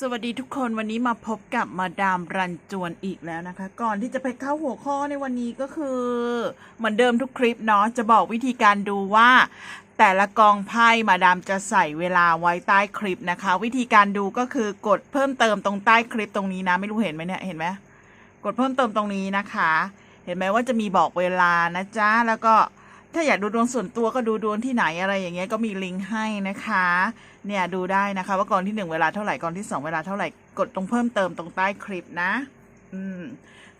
สวัสดีทุกคนวันนี้มาพบกับมาดามรันจวนอีกแล้วนะคะ ก่อนที่จะไปเข้าหัวข้อในวันนี้ก็คือ เหมือนเดิมทุกคลิปเนาะจะบอกวิธีการดูว่า แต่ละกองไพ่มาดามจะใส่เวลาไว้ใต้คลิปนะคะ วิธีการดูก็คือกดเพิ่มเติมตรงใต้คลิปตรงนี้นะ ไม่รู้เห็นไหมเนี่ยเห็นไหมกดเพิ่มเติมตรงนี้นะคะ เห็นไหมว่าจะมีบอกเวลานะจ๊ะแล้วก็ ถ้าอยากดูดวงส่วนตัวก็ดูดวงที่ไหนอะไรอย่างเงี้ยก็มีลิงก์ให้นะคะ เนี่ยดูได้นะคะ ว่ากองที่หนึ่งเวลาเท่าไหร่กองที่สองเวลาเท่าไหร่กดตรงเพิ่มเติมตรงใต้คลิปนะ อืม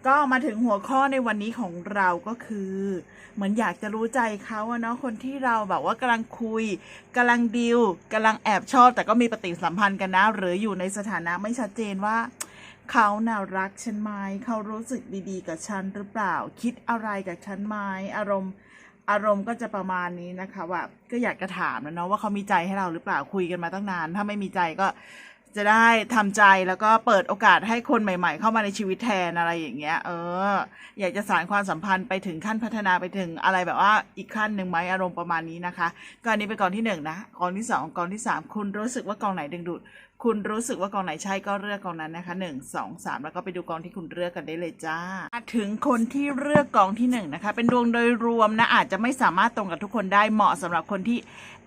ก็มาถึงหัวข้อในวันนี้ของเราก็คือ เหมือนอยากจะรู้ใจเขาอะเนาะคนที่เราแบบว่ากำลังคุยกำลังดิวกำลังแอบชอบ แต่ก็มีปฏิสัมพันธ์กันนะ หรืออยู่ในสถานะไม่ชัดเจนว่า เขาน่ารักฉันไหมเขารู้สึกดีๆ กับฉันหรือเปล่า คิดอะไรกับฉันไหมอารมณ์ อารมณ์ก็จะประมาณนี้นะคะว่าก็อยากจะถามนะเนาะว่าเขามีใจให้เราหรือเปล่าคุยกันมาตั้งนาน ถ้าไม่มีใจก็จะได้ทำใจแล้วก็เปิดโอกาสให้คนใหม่ ๆ เข้ามาในชีวิตแทนอะไรอย่างเงี้ย เออ อยากจะสานความสัมพันธ์ไปถึงขั้นพัฒนาไปถึงอะไรแบบว่าอีกขั้นหนึ่งไหมอารมณ์ประมาณนี้นะคะก็อันนี้เป็นกองที่หนึ่งนะกองที่สองกองที่สามคุณรู้สึกว่ากองไหนดึงดูด คุณรู้สึกว่ากองไหนใช่ก็เลือกกองนั้นนะคะหนึ่งสองสามแล้วก็ไปดูกองที่คุณเลือกกันได้เลยจ้า ถึงคนที่เลือกกองที่หนึ่งนะคะ เป็นดวงโดยรวมนะอาจจะไม่สามารถตรงกับทุกคนได้เหมาะสำหรับคนที่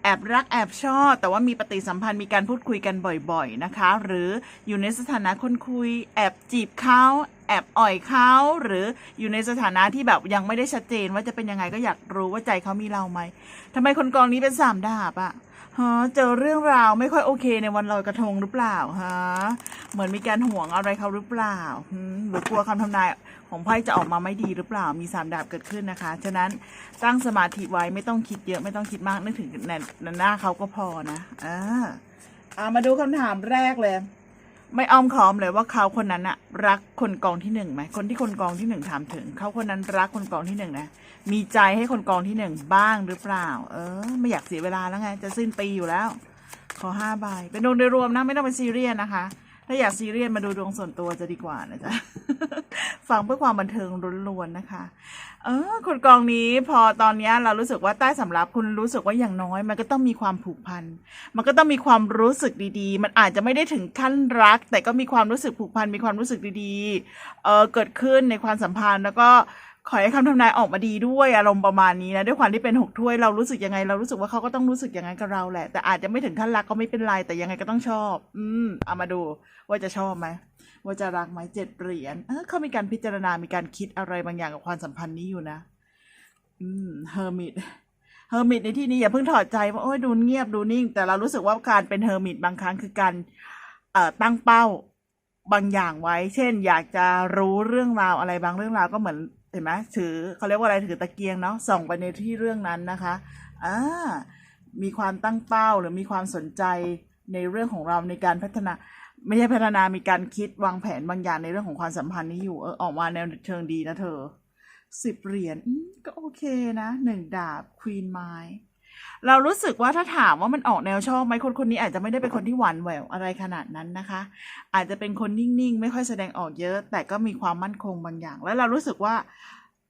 แอบรักแอบชอบ แต่ว่ามีปฏิสัมพันธ์มีการพูดคุยกันบ่อย ๆนะคะ หรืออยู่ในสถานะคนคุย แอบจีบเขาแอบอ่อยเขาหรืออยู่ในสถานะที่แบบยังไม่ได้ชัดเจนว่าจะเป็นยังไงก็อยากรู้ว่าใจเขามีเราไหมทำไมคนกองนี้เป็นสามดาบอะ ฮะเจอเรื่องราวไม่ค่อยโอเคในวันลอยกระทงหรือเปล่าฮะเหมือนมีการห่วงอะไรเขาหรือเปล่าหรือกลัวคำทำนายของไพ่จะออกมาไม่ดีหรือเปล่ามีสามดาบเกิดขึ้นนะคะ ฉะนั้นตั้งสมาธิไว้ไม่ต้องคิดเยอะไม่ต้องคิดมากนึกถึงในหน้าเขาก็พอนะอ่าอ่ามาดูคำถามแรกเลย ไม่อ้อมค้อมเลยว่าเขาคนนั้นอะรักคนกองที่หนึ่งไหมคนที่คนกองที่หนึ่งถามถึง เขาคนนั้นรักคนกองที่หนึ่งนะมีใจให้คนกองที่หนึ่งบ้างหรือเปล่า เออ ไม่อยากเสียเวลาแล้วไง จะสิ้นปีอยู่แล้ว ขอห้าใบเป็นดวงโดยรวมนะ ไม่ต้องเป็นซีเรียสนะคะ ถ้าอยากซีเรียสมาดูดวงส่วนตัวจะดีกว่านะจ๊ะ ฟังเพื่อความบันเทิงล้วนๆนะคะ เออคนกองนี้พอตอนนี้เรารู้สึกว่าใต้สำรับคุณรู้สึกว่าอย่างน้อย มันก็ต้องมีความผูกพัน มันก็ต้องมีความรู้สึกดีๆ มันอาจจะไม่ได้ถึงขั้นรัก แต่ก็มีความรู้สึกผูกพัน มีความรู้สึกดีๆ เออเกิดขึ้นในความสัมพันธ์แล้วก็ ขอให้คำทำนายออกมาดีด้วยอารมณ์ประมาณนี้นะด้วยความที่เป็นหกถ้วยเรารู้สึกยังไง เรารู้สึกว่าเขาก็ต้องรู้สึกอย่างนั้นกับเราแหละ แต่อาจจะไม่ถึงขั้นรักก็ไม่เป็นไรแต่ยังไงก็ต้องชอบ อืมเอามาดู ว่าจะชอบไหมว่าจะรักไหมเจ็ดเหรียญเออเขามีการพิจารณา มีการคิดอะไรบางอย่างกับความสัมพันธ์นี้อยู่นะ อืมเฮอร์มิตเฮอร์มิตในที่นี้อย่าเพิ่งถอดใจว่าโอ้ยดูเงียบดูนิ่ง แต่เรารู้สึกว่าการเป็นเฮอร์มิตบางครั้งคือการเอ่อตั้งเป้าบางอย่างไว้ เช่น อยากจะรู้เรื่องราวอะไรบางเรื่องราวก็เหมือน เห็นไหมถือเขาเรียกว่าอะไรถือตะเกียงเนาะส่องไปในที่เรื่องนั้นนะคะอ่ามีความตั้งเป้าหรือมีความสนใจในเรื่องของเราในการพัฒนา ไม่ใช่พัฒนามีการคิดวางแผนบางอย่างในเรื่องของความสัมพันธ์นี้อยู่เออออกมาแนวเชิงดีนะเธอสิบเหรียญก็โอเคนะหนึ่งดาบควีนไม้ เรารู้สึกว่าถ้าถามว่ามันออกแนวชอบไหมคนคนนี้อาจจะไม่ได้เป็นคนที่หวานแหววอะไรขนาดนั้นนะคะ อาจจะเป็นคนนิ่งๆ ไม่ค่อยแสดงออกเยอะ แต่ก็มีความมั่นคงบางอย่าง แล้วเรารู้สึกว่า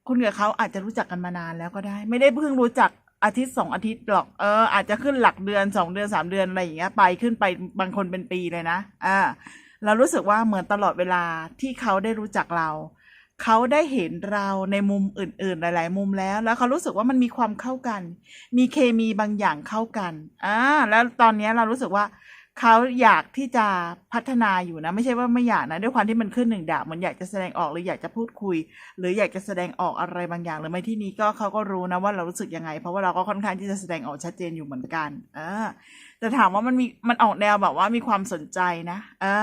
คุณกับเขาอาจจะรู้จักกันมานานแล้วก็ได้ ไม่ได้เพิ่งรู้จักอาทิตย์สองอาทิตย์หรอกเอออาจจะขึ้นหลักเดือนสองเดือนสามเดือนอะไรอย่างเงี้ยไปขึ้นไปบางคนเป็นปีเลยนะอ่าเรารู้สึกว่าเหมือนตลอดเวลาที่เขาได้รู้จักเรา เขาได้เห็นเราในมุมอื่น ๆ หลาย ๆ มุมแล้ว แล้วเขารู้สึกว่ามันมีความเข้ากัน มีเคมีบางอย่างเข้ากันอ่าแล้วตอนนี้เรารู้สึกว่าเขาอยากที่จะพัฒนาอยู่นะ ไม่ใช่ว่าไม่อยากนะ ด้วยความที่มันขึ้นหนึ่งดาบมันอยากจะแสดงออกหรืออยากจะพูดคุย หรืออยากจะแสดงออกอะไรบางอย่างหรือไม่ที่นี้ก็เขาก็รู้นะว่าเรารู้สึกยังไง เพราะว่าเราก็ค่อนข้างที่จะแสดงออกชัดเจนอยู่เหมือนกันอ่าแต่ถามว่ามันมีมันออกแนวแบบว่ามีความสนใจนะอ่า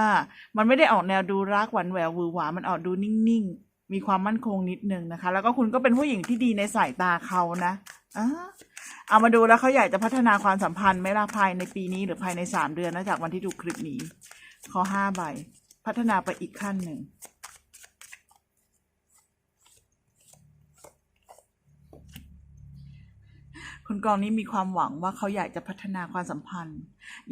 มันไม่ได้ออกแนวดูรักหวานแหววหวือหวามันออกดูนิ่งๆ มีความมั่นคงนิดนึงนะคะ แล้วก็คุณก็เป็นผู้หญิงที่ดีในสายตาเขานะอ่าเอามาดูแล้วเขาอยากจะพัฒนาความสัมพันธ์ไหม่ละภายในปีนี้หรือภายในสามเดือนนะจากวันที่ดูคลิปนี้ข้อห้าใบ พัฒนาไปอีกขั้นหนึ่ง คุณกองนี้มีความหวังว่าเขาอยากจะพัฒนาความสัมพันธ์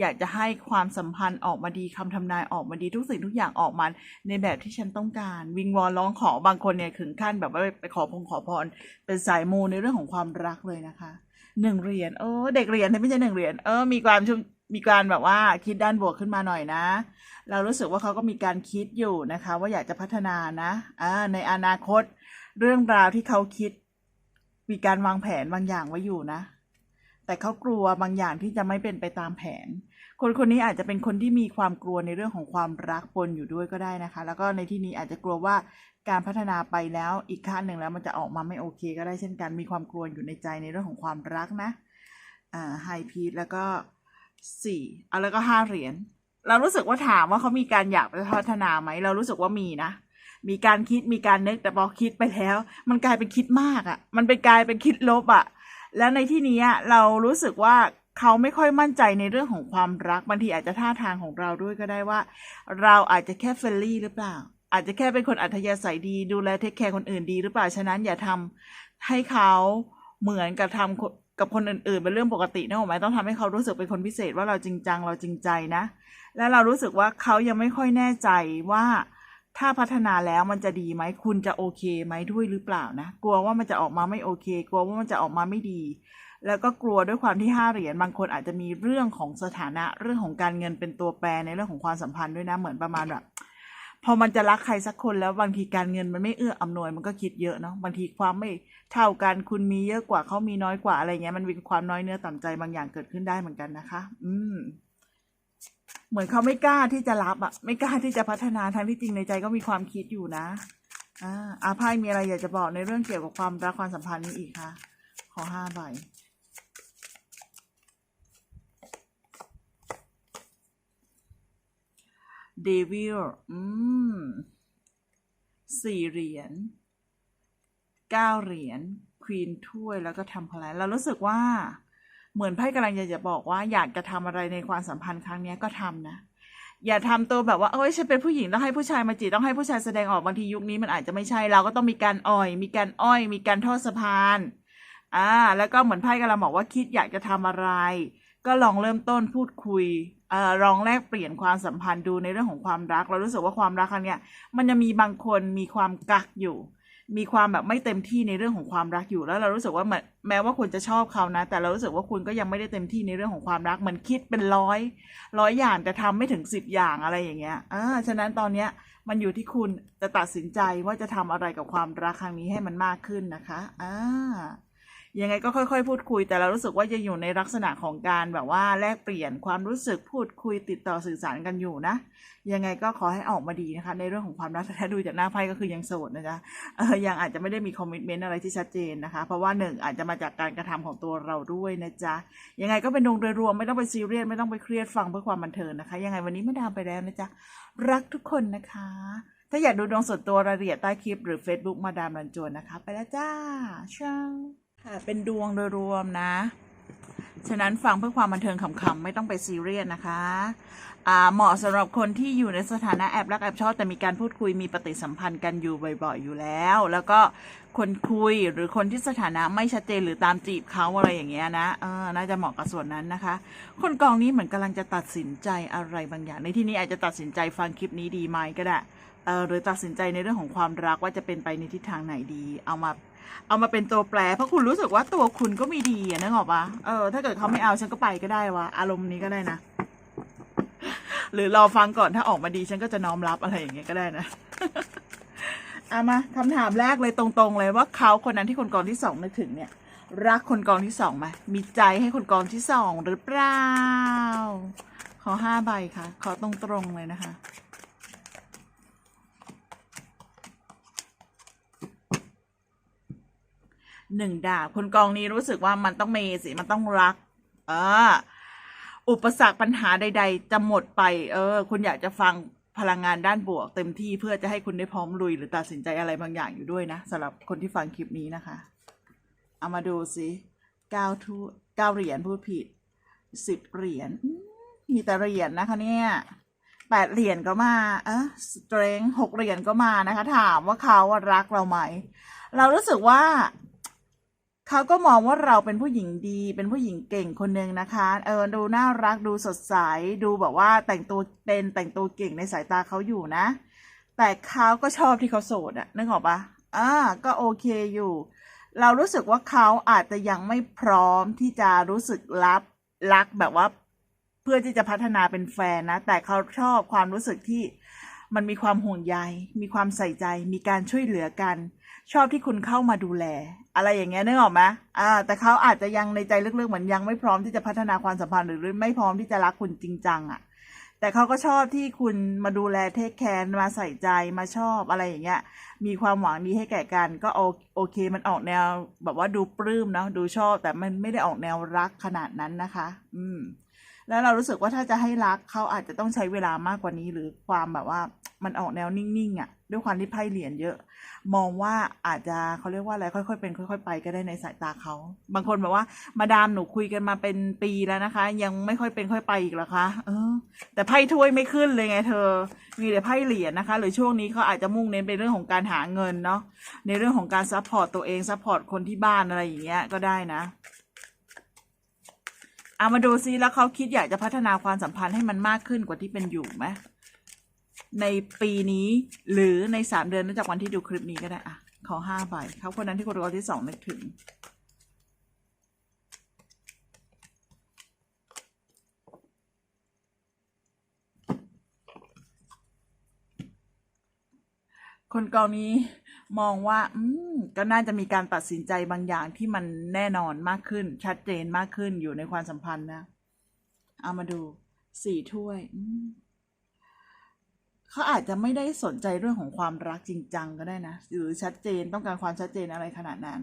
อยากจะให้ความสัมพันธ์ออกมาดีคำทำนายออกมาดีทุกสิ่งทุกอย่างออกมาในแบบที่ฉันต้องการ วิงวอนร้องขอบางคนเนี่ยถึงขั้นแบบว่าไปขอพงขอพร เป็นสายมูในเรื่องของความรักเลยนะคะหนึ่งเหรียญเออเด็กเหรียญไม่ใช่หนึ่งเหรียญเออมีความชุมมีการแบบว่าคิดด้านบวกขึ้นมาหน่อยนะ เรารู้สึกว่าเขาก็มีการคิดอยู่นะคะ ว่าอยากจะพัฒนานะอ่าในอนาคตเรื่องราวที่เขาคิด มีการวางแผนบางอย่างไว้อยู่นะ แต่เขากลัวบางอย่างที่จะไม่เป็นไปตามแผน คนคนนี้อาจจะเป็นคนที่มีความกลัวในเรื่องของความรักปนอยู่ด้วยก็ได้นะคะ แล้วก็ในที่นี้อาจจะกลัวว่าการพัฒนาไปแล้วอีกขั้นหนึ่งแล้วมันจะออกมาไม่โอเค ก็ได้เช่นกัน มีความกลัวอยู่ในใจในเรื่องของความรักนะอ่าไฮพีทแล้วก็สี่เอาแล้วก็ห้าเหรียญเรารู้สึกว่าถามว่าเขามีการอยากจะพัฒนาไหมเรารู้สึกว่ามีนะ มีการคิดมีการนึกแต่พอคิดไปแล้ว มันกลายเป็นคิดมากอะ่ะ มันเป็นกลายเป็นคิดลบอะ่ะ แล้วในที่นี้เรารู้สึกว่าเขาไม่ค่อยมั่นใจในเรื่องของความรักบางทีอาจจะท่าทางของเราด้วยก็ได้ว่า เราอาจจะแค่เฟรนลี่หรือเปล่า อาจจะแค่เป็นคนอัธยาศัยดีดูแลเทคแคร์คนอื่นดีหรือเปล่าฉะนั้นอย่าทำให้เขาเหมือนกับทำกับคนอื่นๆเป็นเรื่องปกตินะหรอไหมต้องทำให้เขารู้สึกเป็นคนพิเศษว่าเราจริงจังเราจริงใจนะ และเรารู้สึกว่าเขายังไม่ค่อยแน่ใจว่า ถ้าพัฒนาแล้วมันจะดีไหมคุณจะโอเคไหมด้วยหรือเปล่านะ กลัวว่ามันจะออกมาไม่โอเค กลัวว่ามันจะออกมาไม่ดี แล้วก็กลัวด้วยความที่ห้าเหรียญบางคนอาจจะมีเรื่องของสถานะเรื่องของการเงินเป็นตัวแปรในเรื่องของความสัมพันธ์ด้วยนะเหมือนประมาณแบบพอมันจะรักใครสักคนแล้วบางทีการเงินมันไม่เอื้ออำนวยมันก็คิดเยอะเนาะบางทีความไม่เท่ากันคุณมีเยอะกว่าเขามีน้อยกว่าอะไรเงี้ยมันมีความน้อยเนื้อต่ำใจบางอย่างเกิดขึ้นได้เหมือนกันนะคะ อืม เหมือนเขาไม่กล้าที่จะรับอะไม่กล้าที่จะพัฒนาทั้งที่จริงในใจก็มีความคิดอยู่นะอ่าอาภัยมีอะไรอยากจะบอกในเรื่องเกี่ยวกับความรักความสัมพันธ์นี้อีกคะขอห้าใบเดวิลอืมสี่เหรียญเก้าเหรียญควีนถ้วยแล้วก็ทำพลายเรารู้สึกว่า เหมือนไพ่กำลังอยากจะบอกว่าอยากจะทำอะไรในความสัมพันธ์ครั้งนี้ก็ทำนะ อย่าทำตัวแบบว่าเอ้ยฉันเป็นผู้หญิงต้องให้ผู้ชายมาจีบต้องให้ผู้ชายแสดงออกบางทียุคนี้มันอาจจะไม่ใช่เราก็ต้องมีการอ่อย มีการอ้อย มีการทอดสะพานอ่าแล้วก็เหมือนไพ่กำลังบอกว่าคิดอยากจะทำอะไร ก็ลองเริ่มต้นพูดคุยเอ่อลองแลกเปลี่ยนความสัมพันธ์ดูในเรื่องของความรัก เรารู้สึกว่าความรักครั้งเนี้ยมันจะมีบางคนมีความกักอยู่ มีความแบบไม่เต็มที่ในเรื่องของความรักอยู่แล้วเรารู้สึกว่าแม้แม้ว่าคุณจะชอบเขานะ แต่เรารู้สึกว่าคุณก็ยังไม่ได้เต็มที่ในเรื่องของความรัก มันคิดเป็นร้อยร้อยอย่างแต่ทำไม่ถึงสิบอย่างอะไรอย่างเงี้ยอ่าฉะนั้นตอนเนี้ยมันอยู่ที่คุณจะตัดสินใจว่าจะทำอะไรกับความรักครั้งนี้ให้มันมากขึ้นนะคะอ่า ยังไงก็ค่อยๆ พูดคุย แต่เรารู้สึกว่าจะอยู่ในลักษณะของการแบบว่าแลกเปลี่ยนความรู้สึกพูดคุยติดต่อสื่อสารกันอยู่นะ ยังไงก็ขอให้ออกมาดีนะคะ ในเรื่องของความรักแต่ถ้าดูจากหน้าไพ่ก็คือยังโสดนะจ๊ะเออยังอาจจะไม่ได้มีคอมมิชเมนต์อะไรที่ชัดเจนนะคะ เพราะว่าหนึ่งอาจจะมาจากการกระทำของตัวเราด้วยนะจ๊ะยังไงก็เป็นดวงโดยรวมไม่ต้องไปซีเรียสไม่ต้องไปเครียดฟังเพื่อความบันเทิงนะคะ ยังไงวันนี้ไม่ดามไปแล้วนะจ๊ะรักทุกคนนะคะ ถ้าอยากดูดวงส่วนตัวรายละเอียดใต้คลิปหรือ Facebook มาดามรันจวนนะคะ ไปแล้วจ้าเช้า ค่ะเป็นดวงโดยรวมนะ ฉะนั้นฟังเพื่อความบันเทิงขำๆไม่ต้องไปซีเรียสนะคะอ่าเหมาะสำหรับคนที่อยู่ในสถานะแอบรักแอบชอบแต่มีการพูดคุยมีปฏิสัมพันธ์กันอยู่บ่อยๆอยู่แล้ว แล้วก็คนคุยหรือคนที่สถานะไม่ชัดเจนหรือตามจีบเขาอะไรอย่างเงี้ยนะเออน่าจะเหมาะกับส่วนนั้นนะคะ คนกองนี้เหมือนกำลังจะตัดสินใจอะไรบางอย่าง ในที่นี้อาจจะตัดสินใจฟังคลิปนี้ดีไหมก็ได้เออหรือตัดสินใจในเรื่องของความรักว่าจะเป็นไปในทิศทางไหนดี เอามา เอามาเป็นตัวแปร เพราะคุณรู้สึกว่าตัวคุณก็มีดีอะนึกออกปะเออ ถ้าเกิดเขาไม่เอาฉันก็ไปก็ได้วะอารมณ์นี้ก็ได้นะ หรือรอฟังก่อนถ้าออกมาดีฉันก็จะน้อมรับอะไรอย่างเงี้ยก็ได้นะเอามาคำถามแรกเลยตรงๆ เลยว่าเขาคนนั้นที่คนกองที่สองนึกถึงเนี่ย รักคนกองที่สองไหมมีใจให้คนกองที่สองหรือเปล่าขอห้าใบค่ะ ขอตรงๆเลยนะคะ หนึ่งดาบคนกองนี้รู้สึกว่ามันต้องเมสิมันต้องรัก เออ อุปสรรคปัญหาใด ๆ จะหมดไป เออ คุณอยากจะฟังพลังงานด้านบวก เต็มที่เพื่อจะให้คุณได้พร้อมลุย หรือตัดสินใจอะไรบางอย่างอยู่ด้วยนะสำหรับคนที่ฟังคลิปนี้นะคะ เอามาดูสิเก้าทุเก้าเหรียญพูดผิดสิบเหรียญมีแต่เหรียญนะคะเนี่ยแปดเหรียญก็มา เออสเตรงหกเหรียญก็มานะคะ ถามว่าเขารักเราไหม เรารู้สึกว่า เขาก็มองว่าเราเป็นผู้หญิงดี เป็นผู้หญิงเก่งคนหนึ่งนะคะ เออดูน่ารักดูสดใส ดูแบบว่าแต่งตัวเป็นแต่งตัวเก่งในสายตาเขาอยู่นะ แต่เขาก็ชอบที่เขาโสดอะนึกออกปะอ่าก็โอเคอยู่ เรารู้สึกว่าเขาอาจจะยังไม่พร้อมที่จะรู้สึกรับรักแบบว่าพพื่อที่จะพัฒนาเป็นแฟนนะ แต่เขาชอบความรู้สึกที่มันมีความห่วงใย มีความใส่ใจ มีการช่วยเหลือกัน ชอบที่คุณเข้ามาดูแล อะไรอย่างเงี้ยนึกออกไหมอ่า แต่เขาอาจจะยังในใจลึกๆเหมือนยังไม่พร้อมที่จะพัฒนาความสัมพันธ์หรือไม่พร้อมที่จะรักคุณจริงจังอะ่ะ แต่เขาก็ชอบที่คุณมาดูแลเทคแคร์มาใส่ใจมาชอบอะไรอย่างเงี้ย มีความหวังดีให้แก่กัน ก็โอโอเค มันออกแนวแบบว่าดูปลื้มเนาะดูชอบแต่มันไม่ได้ออกแนวรักขนาดนั้นนะคะ อืม แล้วเรารู้สึกว่าถ้าจะให้รักเขาอาจจะต้องใช้เวลามากกว่านี้ หรือความแบบว่ามันออกแนวนิ่งๆอะ่ะ ด้วยความที่ไพ่เหรียญเยอะ มองว่าอาจจะเขาเรียกว่าอะไรค่อยๆเป็น ค่อยๆไปก็ได้ในสายตาเขา บางคนบอกว่า มาดามหนูคุยกันมาเป็นปีแล้วนะคะ ยังไม่ค่อยเป็นค่อยไปอีกหรอคะเออ แต่ไพ่ถ้วยไม่ขึ้นเลยไงเธอ มีแต่ไพ่เหรียญนะคะ หรือช่วงนี้เขาอาจจะมุ่งเน้นไปเรื่องของการหาเงินเนาะในเรื่องของการซัพพอร์ตตัวเองซัพพอร์ตคนที่บ้านอะไรอย่างเงี้ยก็ได้นะ เอามาดูซิแล้วเขาคิดอยากจะพัฒนาความสัมพันธ์ให้มันมากขึ้นกว่าที่เป็นอยู่ไหมในปีนี้หรือในสามเดือนนับจากวันที่ดูคลิปนี้ก็ได้อะขอห้าใบเขาคนนั้นที่คนรอที่สองนึกถึง คนกองนี้ มองว่า อืมก็น่าจะมีการตัดสินใจบางอย่างที่มันแน่นอนมากขึ้น ชัดเจนมากขึ้นอยู่ในความสัมพันธ์นะ เอามาดูสี่ถ้วยเขาอาจจะไม่ได้สนใจเรื่องของความรักจริงจังก็ได้นะหรือชัดเจนต้องการความชัดเจนอะไรขนาดนั้น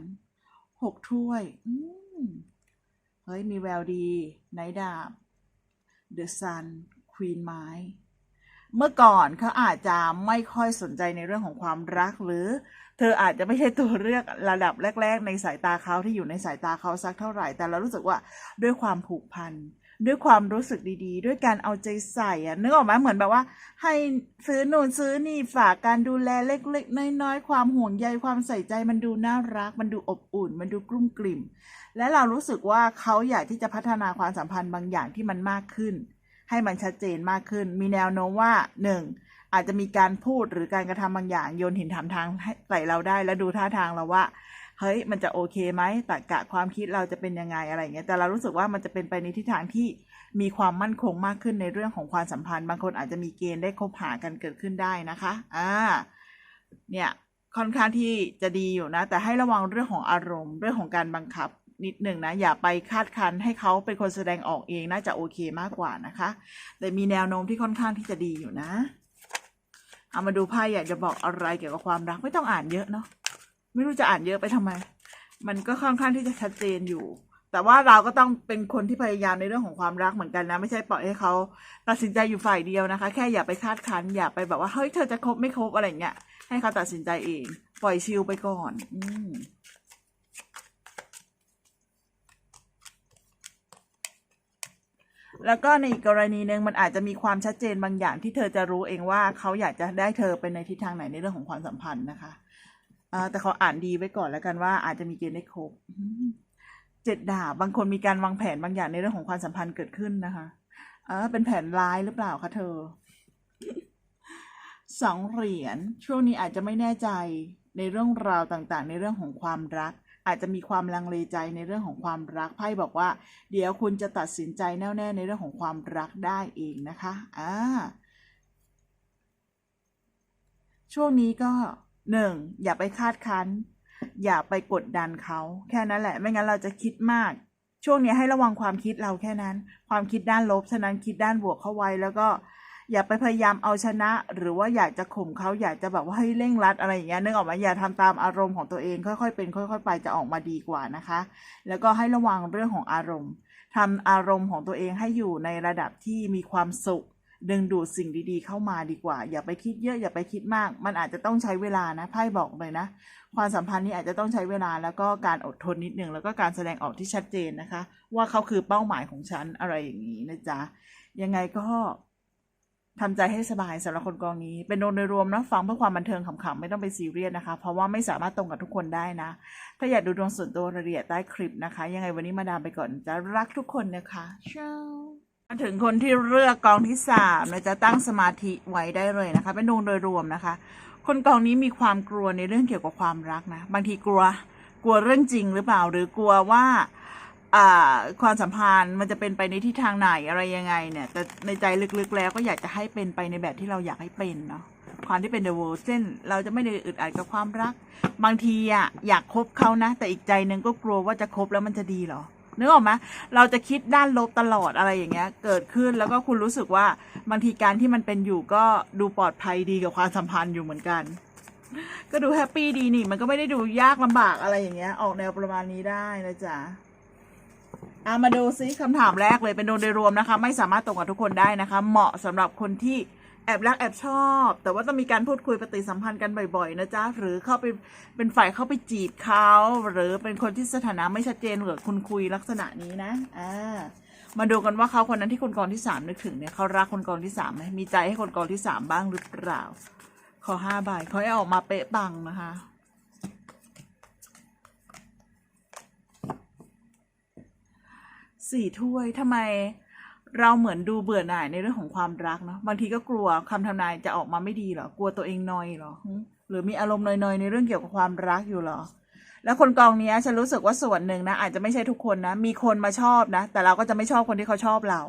หกถ้วย อืมเฮ้ย มีแววดีไนดาบเดอะซันควีนไม้ เมื่อก่อนเขาอาจจะไม่ค่อยสนใจในเรื่องของความรักหรือ เธออาจจะไม่ใช่ตัวเลือกระดับแรก ๆ ในสายตาเขาที่อยู่ในสายตาเขาสักเท่าไหร่ แต่เรารู้สึกว่าด้วยความผูกพันด้วยความรู้สึกดีๆ ด้วยการเอาใจใส่อะนึกออกไหมเหมือนแบบว่า ให้ซื้อนู่นซื้อนี่ฝากการดูแลเล็กๆ น้อยๆ ความห่วงใยความใส่ใจมันดูน่ารัก มันดูอบอุ่น มันดูกลุ้มกลิ่ม และเรารู้สึกว่าเขาอยากที่จะพัฒนาความสัมพันธ์บางอย่างที่มันมากขึ้น ให้มันชัดเจนมากขึ้น มีแนวโน้มว่าหนึ่งอาจจะมีการพูดหรือการกระทำบางอย่างโยนหินถามทางให้ใส่เราได้ แล้วดูท่าทางเราว่า เฮ้ย มันจะโอเคไหมตรกะความคิดเราจะเป็นยังไงอะไรเงี้ย แต่เรารู้สึกว่ามันจะเป็นไปในทิศทางที่มีความมั่นคงมากขึ้นในเรื่องของความสัมพันธ์ บางคนอาจจะมีเกณฑ์ได้คบหากันเกิดขึ้นได้นะคะ อ่า เนี่ย ค่อนข้างที่จะดีอยู่นะ แต่ให้ระวังเรื่องของอารมณ์ เรื่องของการบังคับ นิดหนึ่งนะ อย่าไปคาดคันให้เขาเป็นคนแสดงออกเองน่าจะโอเคมากกว่านะคะ แต่มีแนวโน้มที่ค่อนข้างที่จะดีอยู่นะ เอามาดูไพ่อยากจะบอกอะไรเกี่ยวกับความรักไม่ต้องอ่านเยอะเนาะไม่รู้จะอ่านเยอะไปทำไม มันก็ค่อนข้างที่จะชัดเจนอยู่ แต่ว่าเราก็ต้องเป็นคนที่พยายามในเรื่องของความรักเหมือนกันนะ ไม่ใช่ปล่อยให้เขาตัดสินใจอยู่ฝ่ายเดียวนะคะ แค่อย่าไปคาดคันอย่าไปแบบว่าเฮ้ยเธอจะคบไม่คบอะไรเงี้ยให้เขาตัดสินใจเอง ปล่อยชิลไปก่อน อืม แล้วก็ในอีกกรณีหนึ่งมันอาจจะมีความชัดเจนบางอย่างที่เธอจะรู้เองว่าเขาอยากจะได้เธอไปในทิศทางไหนในเรื่องของความสัมพันธ์นะคะแต่เขาอ่านดีไว้ก่อนแล้วกันว่าอาจจะมีเกณฑ์ได้ครบเจ็ดดาบบางคนมีการวางแผนบางอย่างในเรื่องของความสัมพันธ์เกิดขึ้นนะคะอ่าเป็นแผนร้ายหรือเปล่าคะเธอสองเหรียญช่วงนี้อาจจะไม่แน่ใจในเรื่องราวต่างๆ ในเรื่องของความรัก อาจจะมีความลังเลใจในเรื่องของความรักไพ่บอกว่า เดี๋ยวคุณจะตัดสินใจแน่วแน่ในเรื่องของความรักได้เองนะคะอ่าช่วงนี้ก็หนึ่งอย่าไปคาดคั้น อย่าไปกดดันเขาแค่นั้นแหละไม่งั้นเราจะคิดมาก ช่วงนี้ให้ระวังความคิดเราแค่นั้น ความคิดด้านลบฉะนั้นคิดด้านบวกเข้าไว้แล้วก็ อย่าไปพยายามเอาชนะ หรือว่าอยากจะข่มเขาอยากจะแบบว่าให้เร่งรัดอะไรอย่างเงี้ยนึกออกไหมอย่าทำตามอารมณ์ของตัวเองค่อยๆเป็นค่อย ๆ ไปจะออกมาดีกว่านะคะ แล้วก็ให้ระวังเรื่องของอารมณ์ทำอารมณ์ของตัวเองให้อยู่ในระดับที่มีความสุขดึงดูดสิ่งดีๆ เข้ามาดีกว่า อย่าไปคิดเยอะอย่าไปคิดมาก มันอาจจะต้องใช้เวลานะไพ่บอกเลยนะ ความสัมพันธ์นี้อาจจะต้องใช้เวลาแล้วก็การอดทนนิดนึงแล้วก็การแสดงออกที่ชัดเจนนะคะ ว่าเขาคือเป้าหมายของฉันอะไรอย่างนี้นะจ๊ะยังไงก็ ทำใจให้สบายสำหรับคนกองนี้ เป็นโดยรวมนะฟังเพื่อความบันเทิงขำๆไม่ต้องไปซีเรียสนะคะ เพราะว่าไม่สามารถตรงกับทุกคนได้นะ ถ้าอยากดูดวงส่วนตัวรายละเอียดใต้คลิปนะคะ ยังไงวันนี้มาดามไปก่อนจะรักทุกคนนะคะเช้ามาถึงคนที่เลือกกองที่สามนะจะตั้งสมาธิไว้ได้เลยนะคะ เป็นดวงโดยรวมนะคะ คนกองนี้มีความกลัวในเรื่องเกี่ยวกับความรักนะ บางทีกลัว กลัวเรื่องจริงหรือเปล่า หรือกลัวว่าอ่า ความสัมพันธ์มันจะเป็นไปในทิศทางไหนอะไรยังไงเนี่ย แต่ในใจลึกๆแล้วก็อยากจะให้เป็นไปในแบบที่เราอยากให้เป็นเนาะความที่เป็น the world เช่นเราจะไม่ได้อึดอัดกับความรัก บางทีอะอยากคบเขานะ แต่อีกใจนึงก็กลัวว่าจะคบแล้วมันจะดีเหรอนึกออกไหมเราจะคิดด้านลบตลอดอะไรอย่างเงี้ย เกิดขึ้นแล้วก็คุณรู้สึกว่าบางทีการที่มันเป็นอยู่ก็ดูปลอดภัยดีกับความสัมพันธ์อยู่เหมือนกัน ก็ดูแฮปปี้ดีนี่ มันก็ไม่ได้ดูยากลำบากอะไรอย่างเงี้ย ออกแนวประมาณนี้ได้นะจ๊ะ อามาดูซิคำถามแรกเลยเป็นโดยโดยรวมนะคะ ไม่สามารถตรงกับทุกคนได้นะคะ เหมาะสำหรับคนที่แอบรักแอบชอบ แต่ว่าต้องมีการพูดคุยปฏิสัมพันธ์กันบ่อยๆนะจ๊ะหรือเข้าไปเป็นฝ่ายเข้าไปจีบเขาหรือเป็นคนที่สถานะไม่ชัดเจนหรือคุณคุยลักษณะนี้นะอ่ามาดูกันว่าเขาคนนั้นที่คนกองที่สามนึกถึงเนี่ยเขารักคนกองที่สามไหมมีใจให้คนกองที่สามบ้างหรือเปล่า ขอห้าใบเขาให้ออกมาเป๊ะปังนะคะ สี่ถ้วยทำไมเราเหมือนดูเบื่อหน่ายในเรื่องของความรักเนาะบางทีก็กลัวคำทำนายจะออกมาไม่ดีเหรอกลัวตัวเองนอยเหรอหรือมีอารมณ์นอยๆในเรื่องเกี่ยวกับความรักอยู่เหรอ แล้วคนกองนี้ฉันรู้สึกว่าส่วนหนึ่งนะอาจจะไม่ใช่ทุกคนนะมีคนมาชอบนะ แต่เราก็จะไม่ชอบคนที่เขาชอบเรา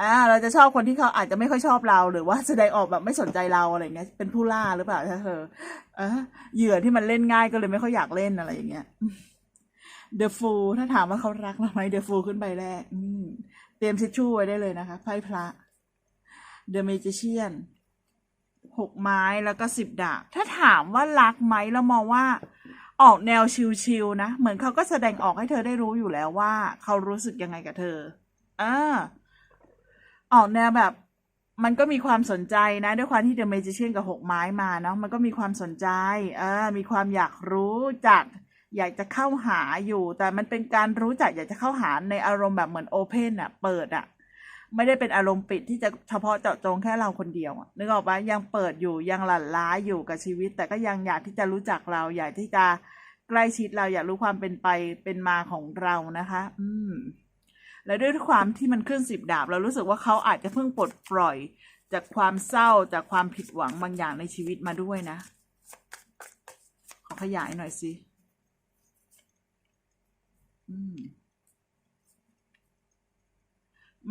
อ่าเราจะชอบคนที่เขาอาจจะไม่ค่อยชอบเรา หรือว่าแสดงออกแบบไม่สนใจเราอะไรเงี้ยเป็นผู้ล่าหรือเปล่าถ้าเธอเออเหยื่อที่มันเล่นง่ายก็เลยไม่ค่อยอยากเล่นอะไรอย่างเงี้ย The Fool ถ้าถามว่าเขารักเราไหม The Fool ขึ้นใบแรกเตรียมทิชชู่ไว้ได้เลยนะคะ ไพ่พระ The Magician หกไม้แล้วก็สิบดาบ ถ้าถามว่ารักไหมเรามองว่า ออกแนวชิลๆนะ เหมือนเขาก็แสดงออกให้เธอได้รู้อยู่แล้วว่า เขารู้สึกยังไงกับเธออออกแนวแบบ มันก็มีความสนใจนะ ด้วยความที่เดอะเมจิเชียนกับหกไม้มาเนาะมันก็มีความสนใจ เออ มีความอยากรู้จัก อยากจะเข้าหาอยู่ แต่มันเป็นการรู้จักอยากจะเข้าหาในอารมณ์แบบเหมือนโอเพนอะเปิดอะไม่ได้เป็นอารมณ์ปิดที่จะเฉพาะเจาะจงแค่เราคนเดียวนึกออกปะยังเปิดอยู่ยังหลั่นล้าอยู่กับชีวิต แต่ก็ยังอยากที่จะรู้จักเรา อยากที่จะใกล้ชิดเราอยากรู้ความเป็นไปเป็นมาของเรานะคะ อืม และด้วยความที่มันขึ้นสิบดาบ เรารู้สึกว่าเขาอาจจะเพิ่งปลดปล่อย จากความเศร้าจากความผิดหวังบางอย่างในชีวิตมาด้วยนะ ขอขยายหน่อยสิ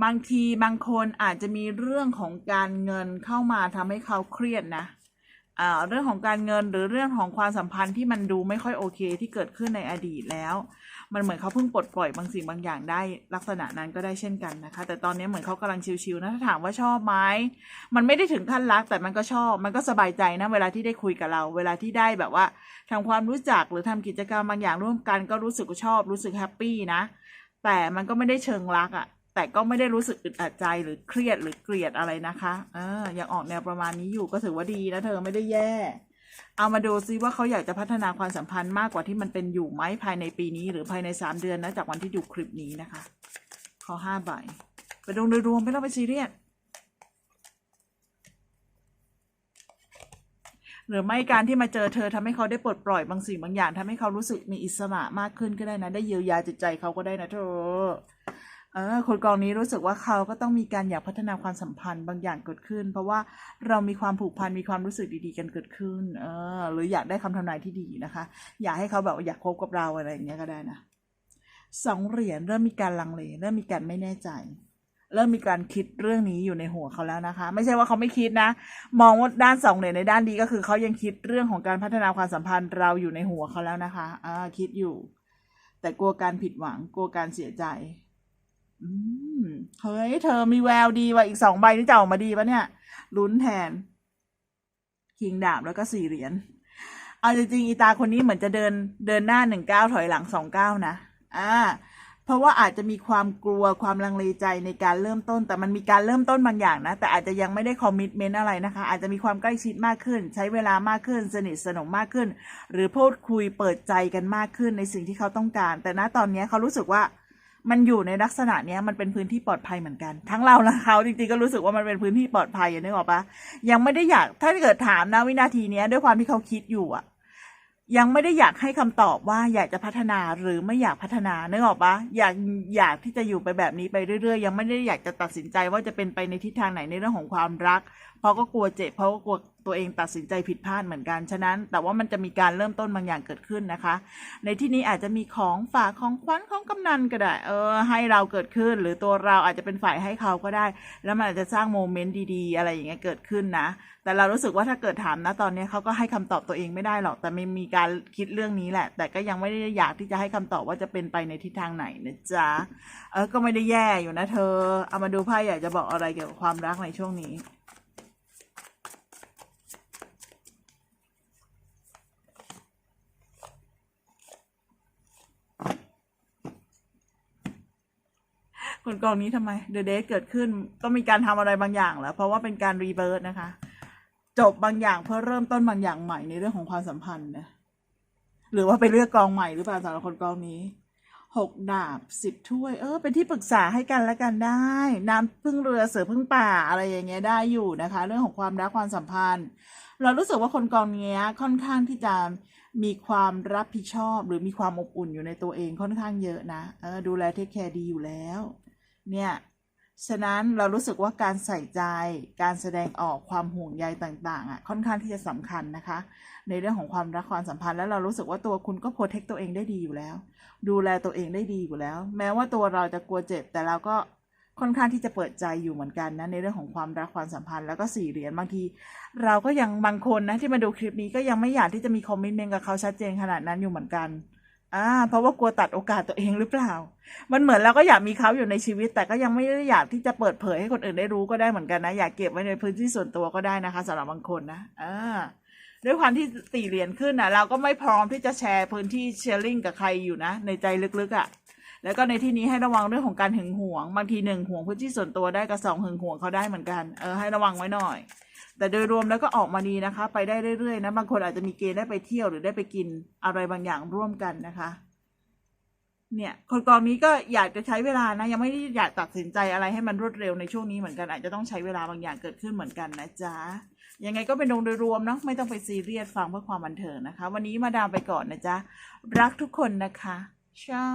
บางทีบางคนอาจจะมีเรื่องของการเงินเข้ามาทำให้เขาเครียดนะเรื่องของการเงินหรือเรื่องของความสัมพันธ์ที่มันดูไม่ค่อยโอเคที่เกิดขึ้นในอดีตแล้ว มันเหมือนเขาเพิ่งปลดปล่อยบางสิ่งบางอย่างได้ลักษณะนั้นก็ได้เช่นกันนะคะ แต่ตอนนี้เหมือนเขากำลังชิวๆนะถ้าถามว่าชอบไหมมันไม่ได้ถึงขั้นรักแต่มันก็ชอบ มันก็สบายใจนะเวลาที่ได้คุยกับเรา เวลาที่ได้แบบว่าทำความรู้จักหรือทำกิจกรรมบางอย่างร่วมกัน ก็รู้สึกชอบรู้สึกแฮปปี้นะ แต่มันก็ไม่ได้เชิงรักอะ่ะแต่ก็ไม่ได้รู้สึกอึดอัดใจหรือเครียดหรือเกลียดอะไรนะคะ เออยังออกแนวประมาณนี้อยู่ก็ถือว่าดีนะเธอไม่ได้แย่ เอามาดูซิว่าเขาอยากจะพัฒนาความสัมพันธ์มากกว่าที่มันเป็นอยู่ไหมภายในปีนี้ หรือภายในสามเดือนนะจากวันที่ดูคลิปนี้นะคะขอห้าใบไปดูโดยรวมไม่ต้องไปซีเรียสหรือไม่การที่มาเจอเธอทำให้เขาได้ปลดปล่อยบางสิ่งบางอย่างทำให้เขารู้สึกมีอิสระมากขึ้นก็ได้นะ ได้เยียวยาจิตใจเขาก็ได้นะเธอ เออคนกองนี้รู้สึกว่าเขาก็ต้องมีการอยากพัฒนาความสัมพันธ์บางอย่างเกิดขึ้น เพราะว่าเรามีความผูกพันมีความรู้สึกดีๆกันเกิดขึ้น เออ หรืออยากได้คำทำนายที่ดีนะคะ อยากให้เขาแบบอยากคบกับเราอะไรอย่างเงี้ยก็ได้นะสองเหรียญเริ่มมีการลังเลเริ่มมีการไม่แน่ใจ เริ่มมีการคิดเรื่องนี้อยู่ในหัวเขาแล้วนะคะ ไม่ใช่ว่าเขาไม่คิดนะ มองว่าด้านสองเหรียญในด้านดีก็คือเขายังคิดเรื่องของการพัฒนาความสัมพันธ์เราอยู่ในหัวเขาแล้วนะคะอ่าคิดอยู่ แต่กลัวการผิดหวังกลัวการเสียใจ อืมเฮ้ย เธอมีแววดีว่ะอีกสองใบนี่จะออกมาดีปะเนี่ยลุ้นแทน คิงดาบแล้วก็สี่เหรียญเอาจริงๆอีตาคนนี้เหมือนจะเดินเดินหน้าหนึ่งเก้าถอยหลังสองเก้านะอ่าเพราะว่าอาจจะมีความกลัวความลังเลใจในการเริ่มต้น แต่มันมีการเริ่มต้นบางอย่างนะ แต่อาจจะยังไม่ได้คอมมิชเมนต์อะไรนะคะ อาจจะมีความใกล้ชิดมากขึ้น ใช้เวลามากขึ้น สนิทสนมมากขึ้น หรือพูดคุยเปิดใจกันมากขึ้นในสิ่งที่เขาต้องการ แต่ณตอนนี้เขารู้สึกว่า มันอยู่ในลักษณะเนี้ยมันเป็นพื้นที่ปลอดภัยเหมือนกัน ทั้งเราและเขาจริงๆก็รู้สึกว่ามันเป็นพื้นที่ปลอดภัยอย่างนึกออกปะยังไม่ได้อยากถ้าเกิดถามนะวินาทีเนี้ยด้วยความที่เขาคิดอยู่อะยังไม่ได้อยากให้คำตอบว่าอยากจะพัฒนาหรือไม่อยากพัฒนานึกออกปะอยากอยากที่จะอยู่ไปแบบนี้ไปเรื่อยๆ ยังไม่ได้อยากจะตัดสินใจว่าจะเป็นไปในทิศทางไหนในเรื่องของความรักเพราะก็กลัวเจ็บเพราะก็กลัวตัวเองตัดสินใจผิดพลาดเหมือนกันฉะนั้น แต่ว่ามันจะมีการเริ่มต้นบางอย่างเกิดขึ้นนะคะ ในที่นี้อาจจะมีของฝากของขวัญของกำนันก็ได้เออให้เราเกิดขึ้น หรือตัวเราอาจจะเป็นฝ่ายให้เขาก็ได้ แล้วมันอาจจะสร้างโมเมนต์ดีๆ อะไรอย่างเงี้ยเกิดขึ้นนะ แต่เรารู้สึกว่าถ้าเกิดถามนะตอนนี้เขาก็ให้คำตอบตัวเองไม่ได้หรอกแต่ไม่มีการคิดเรื่องนี้แหละ แต่ก็ยังไม่ได้อยากที่จะให้คำตอบว่าจะเป็นไปในทิศทางไหนนะจ๊ะเออก็ไม่ได้แย่อยู่นะเธอเอามาดูไพ่อยากจะบอกอะไรเกี่ยวกับความรักในช่วงนี้ คนกองนี้ทำไมเดอะเดทเกิดขึ้นต้องมีการทำอะไรบางอย่างแล้ว เพราะว่าเป็นการรีเบิร์ตนะคะ จบบางอย่างเพื่อเริ่มต้นบางอย่างใหม่ในเรื่องของความสัมพันธ์นะหรือว่าไปเลือกกองใหม่หรือเปล่าสำหรับคนกองนี้หกดาบสิบถ้วย เออ เป็นที่ปรึกษาให้กันและกันได้ น้ำพึ่งเรือเสือพึ่งป่าอะไรอย่างเงี้ยได้อยู่นะคะ เรื่องของความรักความสัมพันธ์ เรารู้สึกว่าคนกองเนี้ยค่อนข้างที่จะมีความรับผิดชอบ หรือมีความอบอุ่นอยู่ในตัวเองค่อนข้างเยอะนะเออดูแลเทคแคร์ดีอยู่แล้ว เนี่ยฉะนั้นเรารู้สึกว่าการใส่ใจการแสดงออกความห่วงใยต่างๆอะค่อนข้างที่จะสำคัญนะคะ ในเรื่องของความรักความสัมพันธ์แล้วเรารู้สึกว่าตัวคุณก็โปรเทคตัวเองได้ดีอยู่แล้ว ดูแลตัวเองได้ดีอยู่แล้ว แม้ว่าตัวเราจะกลัวเจ็บ แต่เราก็ค่อนข้างที่จะเปิดใจอยู่เหมือนกันนะในเรื่องของความรักความสัมพันธ์แล้วก็สี่เหรียญบางที เราก็ยังบางคนนะที่มาดูคลิปนี้ก็ยังไม่อยากที่จะมีคอมมิชเมนต์กับเขาชัดเจนขนาดนั้นอยู่เหมือนกัน อ่า เพราะว่ากลัวตัดโอกาสตัวเองหรือเปล่า มันเหมือนเราก็อยากมีเขาอยู่ในชีวิต แต่ก็ยังไม่ได้อยากที่จะเปิดเผยให้คนอื่นได้รู้ก็ได้เหมือนกันนะ อยากเก็บไว้ในพื้นที่ส่วนตัวก็ได้นะคะสำหรับบางคนนะอ่าด้วยความที่สี่เหรียญขึ้นนะเราก็ไม่พร้อมที่จะแชร์พื้นที่เชร์ลิงกับใครอยู่นะ ในใจลึกๆอะ่ะ แล้วก็ในที่นี้ให้ระวังเรื่องของการหึงหวง บางทีหนึ่งหวงพื้นที่ส่วนตัวได้กับสองหึงหวงเขาได้เหมือนกัน เออให้ระวังไว้หน่อย แต่โดยรวมแล้วก็ออกมาดีนะคะ ไปได้เรื่อยๆนะบางคนอาจจะมีเกณฑ์ได้ไปเที่ยวหรือได้ไปกินอะไรบางอย่างร่วมกันนะคะ เนี่ย คนกองนี้ก็อยากจะใช้เวลานะ ยังไม่ได้อยากตัดสินใจอะไรให้มันรวดเร็วในช่วงนี้เหมือนกันอาจจะต้องใช้เวลาบางอย่างเกิดขึ้นเหมือนกันนะจ๊ะยังไงก็เป็นองโดยรวมเนาะไม่ต้องไปซีเรียสฟังเพื่อความบันเทิงนะคะ วันนี้มาดามไปก่อนนะจ๊ะรักทุกคนนะคะเช้า